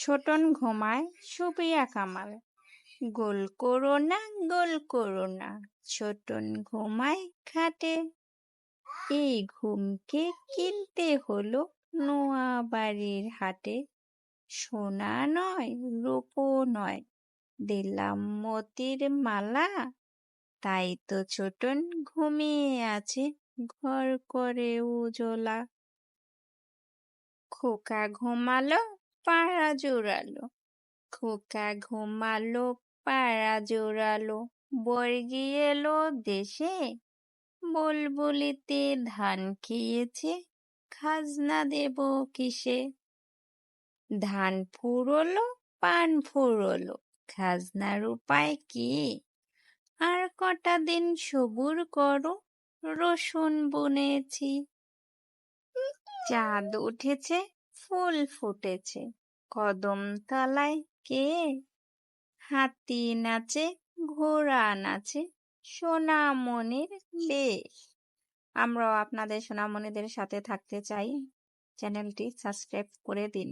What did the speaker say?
ছোটন ঘুমায়, সুপিয়া কামাল। গোল করো না, গোল করো না, ছোটন ঘুমায় খাটে। এই ঘুমকে কিনতে হলো নোয়া বাড়ির হাটে। সোনা নয়, রূপো নয়, দিলাম মতির মালা। তাই তো ছোটন ঘুমিয়ে আছে, ঘর করে উজলা। খোকা ঘুমালো পাড়া জোড়ালো খোকা ঘুমালো পাড়া জোড়ালো বর্গি এলো দেশে, বুলবুলিতে ধান খেয়েছে, খাজনা দেব কিসে? ধান ফুরলো, পান ফুরলো, খাজনার উপায় কি? আর কটা দিন সবুর করো, রসুন বুনেছি। চাঁদ উঠেছে ফুল ফুটেছে। কদম তলায় কে? হাতি নাচে, ঘোড়া নাচে, সোনামণির দেশ আমরাও আপনাদের সোনামণিদের সাথে থাকতে চাই। চ্যানেলটি সাবস্ক্রাইব করে দিন।